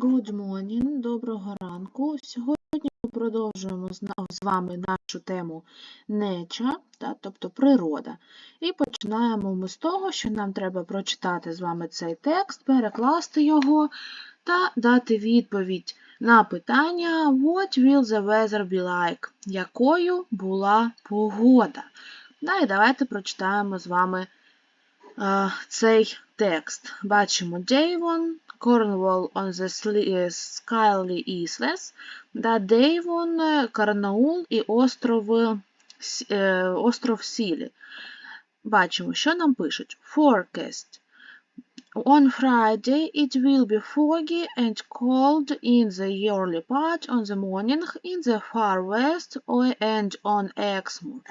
Good morning, доброго ранку. Сьогодні ми продовжуємо з вами нашу тему nature, та, тобто природа. І починаємо ми з того, що нам треба прочитати з вами цей текст, перекласти його та дати відповідь на питання What will the weather be like? Якою була погода? Да, і давайте прочитаємо з вами е, цей текст. Бачимо Devon, Cornwall on the sli- е, Isles, да, Devon, е, Карнаул і остров, е, остров Сілі. Бачимо, що нам пишуть. Forecast. On Friday it will be foggy and cold in the early part on the morning in the far west and on Exmoor.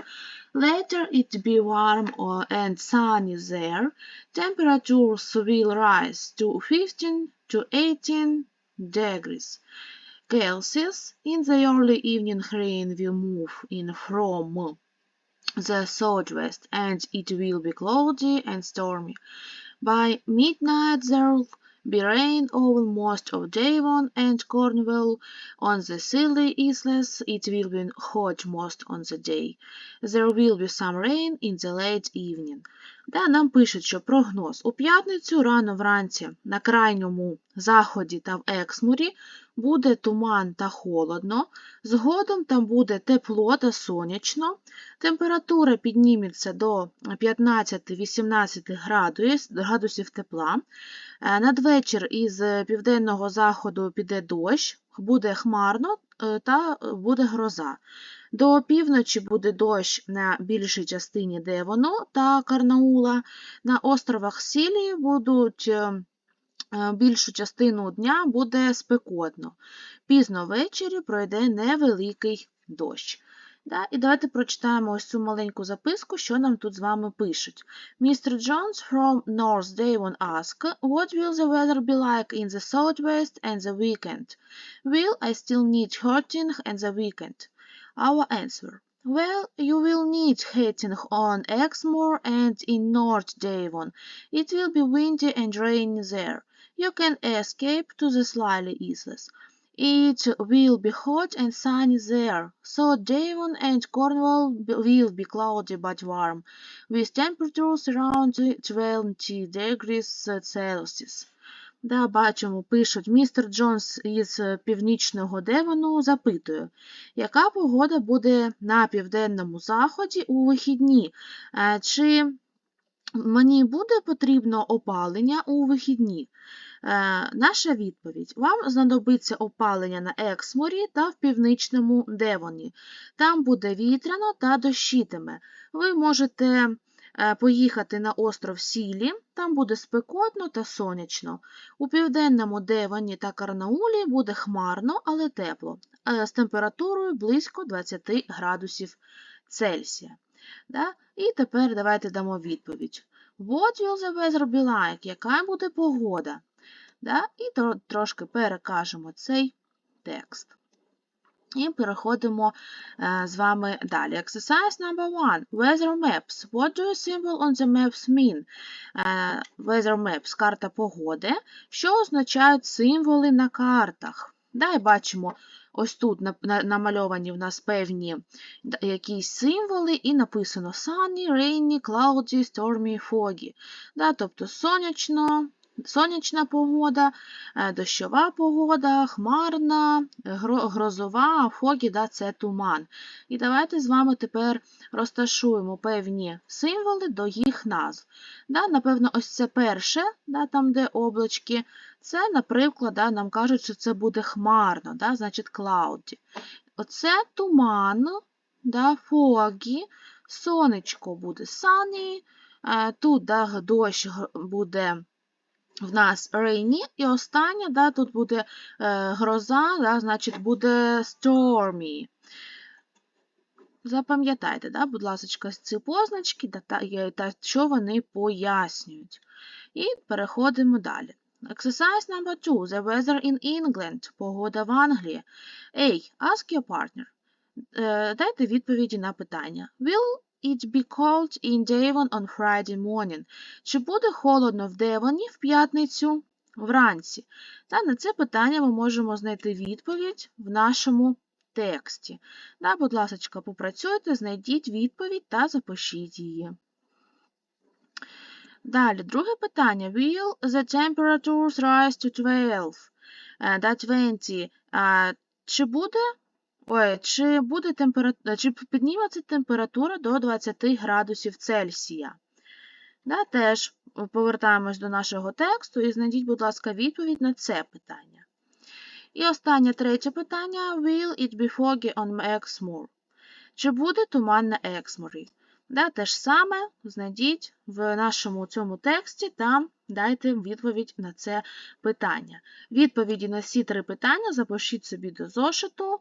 Later it be warm and sunny there. Temperatures will rise to 15 to 18 degrees Celsius. In the early evening rain will move in from the southwest and it will be cloudy and stormy. By midnight there will be rain over most of Devon and Cornwall. On the Scilly Isles it will be hot most on the day. There will be some rain in the late evening. Де нам пишуть, що прогноз у п'ятницю рано вранці на крайньому заході та в Ексмурі буде туман та холодно, згодом там буде тепло та сонячно, температура підніметься до 15-18 градус- градусів тепла. Е, Надвечір із південного заходу піде дощ, буде хмарно е, та буде гроза. До півночі буде дощ на більшій частині Девону та Карнаула. На островах Сілії будуть е, більшу частину дня буде спекотно. Пізно ввечері пройде невеликий дощ. Давайте прочитаємо ось цю маленьку записку, що нам тут з вами пишуть. Mr. Jones from North Devon asked, What will the weather be like in the southwest and the weekend? Will I still need heating and the weekend? Our answer. Well, you will need heating on Exmoor and in North Devon. It will be windy and rainy there. You can escape to the Slightly Isles. It will be hot and sunny there, so Devon and Cornwall will be cloudy but warm, with temperatures around 20 degrees Celsius. Да, бачимо, пишуть, містер Джонс із е, північного Девону запитує, яка погода буде на південному заході у вихідні? Е, Чи мені буде потрібно опалення у вихідні? Е, Наша відповідь: вам знадобиться опалення на Ексморі та в північному Девоні. Там буде вітряно та дощитиме. Ви можете поїхати на остров Сілі, там буде спекотно та сонячно. У південному Девоні та Карнаулі буде хмарно, але тепло, е, з температурою близько 20 градусів Цельсія. Да? І тепер давайте дамо відповідь. What will the weather be like? Яка буде погода? Да? І тро- трошки перекажемо цей текст. І переходимо е, з вами далі. Exercise number one. Weather maps. What do symbol on the maps mean? Е, weather maps – карта погоди. Що означають символи на картах? Да, бачимо, ось тут на- на- намальовані в нас певні якісь символи, і написано sunny, rainy, cloudy, stormy, foggy. Да, тобто сонячно, сонячна погода, е, дощова погода, хмарна, грозова, а фогі да, це туман. І давайте з вами тепер розташуємо певні символи до їх назв. Да, напевно, ось це перше, да, там, де облачки, це, наприклад, да, нам кажуть, що це буде хмарно, да, значить cloudy. Оце туман, да, foggy, сонечко буде sunny, е, тут да, дощ буде в нас rainy, і остання, да, тут буде е, гроза, да, значить буде stormy. Запам'ятайте, да, будь ласка, ці позначки та, та, що вони пояснюють. І переходимо далі. Exercise number two. The weather in England. Погода в Англії. A. Ask your partner. Е, Дайте відповіді на питання. Will it be cold in Devon on Friday morning? Чи буде холодно в Девоні в п'ятницю вранці? Та на це питання ми можемо знайти відповідь в нашому тексті. Да, будь ласка, попрацюйте, знайдіть відповідь та запишіть її. Далі, друге питання. Will the temperatures rise to 12? Е, Да, 20. Е, Чи буде, ой, чи буде температура, чи підніметься температура до 20 градусів Цельсія? Да, Теж повертаємось до нашого тексту і знайдіть, будь ласка, відповідь на це питання. І останнє третє питання. Will it be foggy on Exmoor? Чи буде туман на Ексморі? Да, Те ж саме знайдіть в нашому цьому тексті та дайте відповідь на це питання. Відповіді на всі три питання запишіть собі до зошиту,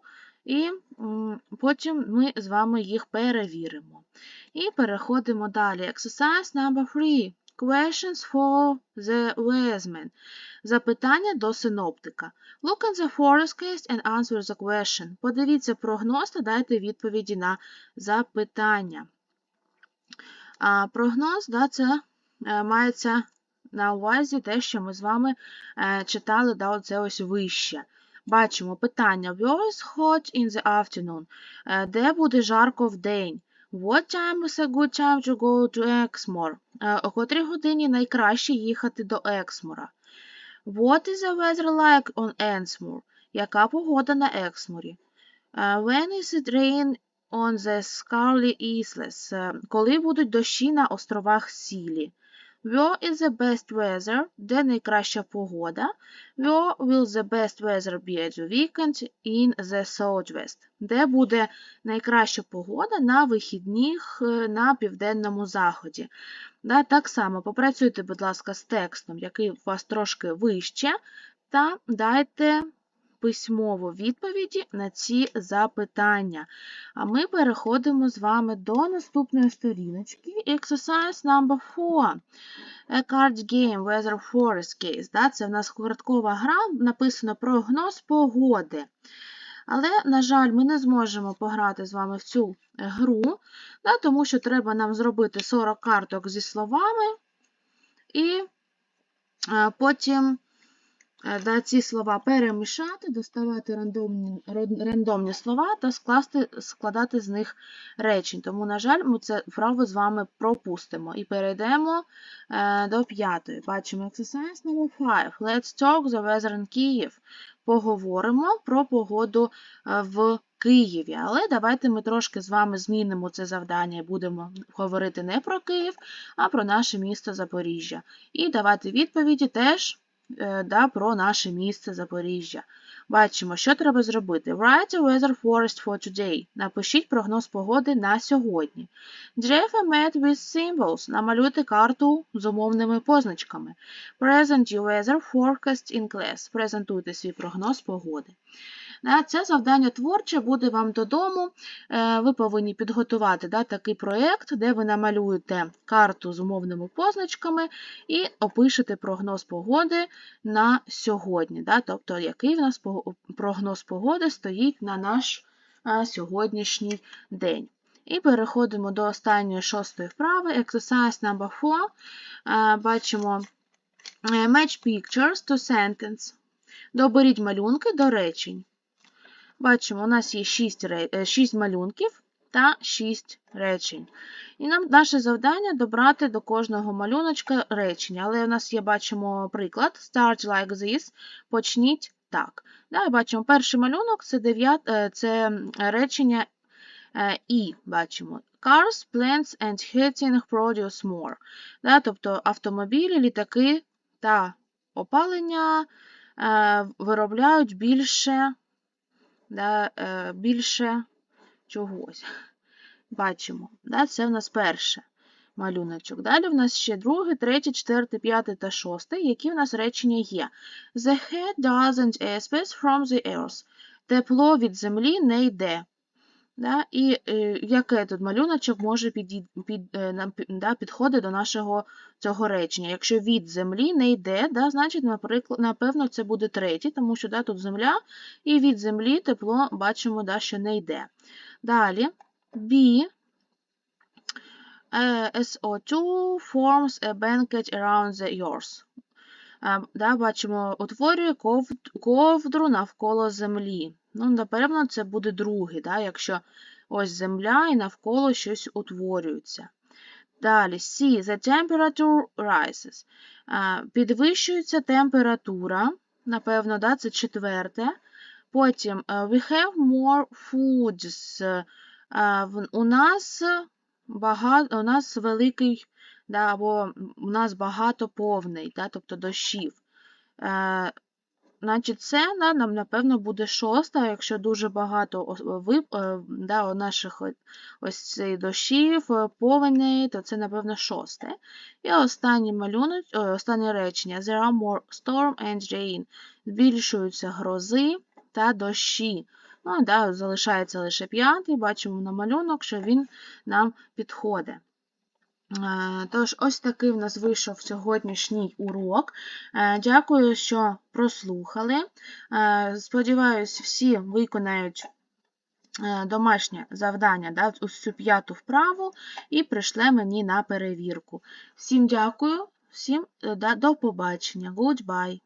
і потім ми з вами їх перевіримо. І переходимо далі. Exercise number 3. Questions for the weatherman. Запитання до синоптика. Look at the forecast and answer the question. Подивіться прогноз та дайте відповіді на запитання. А Прогноз да, це е, мається на увазі те, що ми з вами е, читали да, оце ось вище. Бачимо питання: Where is hot in the afternoon? Е, де буде жарко в день? What time is a good time to go to Exmoor? О котрій годині найкраще їхати до Ексмора? What is the weather like on Ensmore? Яка погода на Ексморі? When is it rain on the Scarly Isles, е, коли будуть дощі на островах Сілі. Where is the best weather? Де найкраща погода? Where will the best weather be at the weekend in the southwest? Де буде найкраща погода на вихідних е, на південному заході? Так само попрацюйте, будь ласка, з текстом, який у вас трошки вище, та дайте письмово відповіді на ці запитання. А ми переходимо з вами до наступної сторіночки. Exercise number 4. A card game, weather forest case. Да? Це в нас короткова гра, написано прогноз погоди. Але, на жаль, ми не зможемо пограти з вами в цю гру, да, тому що треба нам зробити 40 карток зі словами, і потім Е, да, ці слова перемішати, доставати рандомні рандомні слова та скласти, складати з них речень. Тому, на жаль, ми це вправо з вами пропустимо. І перейдемо е, до п'ятої. Бачимо exercise number 5. Let's talk the weather in Kyiv. Поговоримо про погоду е, в Києві. Але давайте ми трошки з вами змінимо це завдання і будемо говорити не про Київ, а про наше місто Запоріжжя. І давати відповіді теж. Е, да, про наше місце Запоріжжя. Бачимо, що треба зробити. Write a weather forest for today. Напишіть прогноз погоди на сьогодні. Draw a map with symbols. Намалюйте карту з умовними позначками. Present your weather forecast in class. Презентуйте свій прогноз погоди. Це завдання творче буде вам додому. Е, ви повинні підготувати такий проєкт, де ви намалюєте карту з умовними позначками і опишете прогноз погоди на сьогодні. Тобто, який в нас прогноз погоди стоїть на наш сьогоднішній день. І переходимо до останньої шостої вправи. Exercise number 4. Е, бачимо е, Match pictures to sentence. Доберіть малюнки до речень. Бачимо, у нас є 6 6 е, малюнків та 6 речень. І нам наше завдання добрати до кожного малюночка речення. Але у нас є, бачимо, приклад: Start like this. Почніть так. Да, Бачимо, перший малюнок це 9, е, це речення е, І. бачимо. Cars, plants and heating produce more. Да, Тобто автомобілі, літаки та опалення виробляють більше да, е, більше чогось. Бачимо, да, це в нас перше малюночок. Далі в нас ще друге, третє, четверте, п'яте та шосте, які в нас речення є. The head doesn't escape from the earth. Тепло від землі не йде. Да? І е, який тут малюночок може під, під, е, да, підходить до нашого цього речення. Якщо від землі не йде, да, значить, напевно, це буде третій, тому що да, тут земля, і від землі тепло бачимо, да, що не йде. Далі B. SO2 forms a blanket around the earth. да, бачимо, утворює ковдру навколо землі. Ну, напевно, це буде другий, да, якщо ось земля і навколо щось утворюється. Далі, C. The temperature rises. Підвищується температура. Напевно, да, це четверте. Потім е, we have more foods. Е, У нас багато, у нас великий, да, або у нас багато повний, да, тобто дощів. Е, Значить, це нам, напевно, буде шоста, якщо дуже багато вип- е, да, наших ось цих дощів, е, повеней, то це, напевно, шосте. І останній малюнок, ой, останнє речення. There are more storm and rain. Збільшуються грози та дощі. Ну, да, залишається лише п'ятий, бачимо на малюнок, що він нам підходить. Е, Тож, ось такий в нас вийшов сьогоднішній урок. Е, Дякую, що прослухали. Е, Сподіваюсь, всі виконають домашнє завдання, да, ось цю п'яту вправу, і прийшли мені на перевірку. Всім дякую, всім до побачення. Goodbye.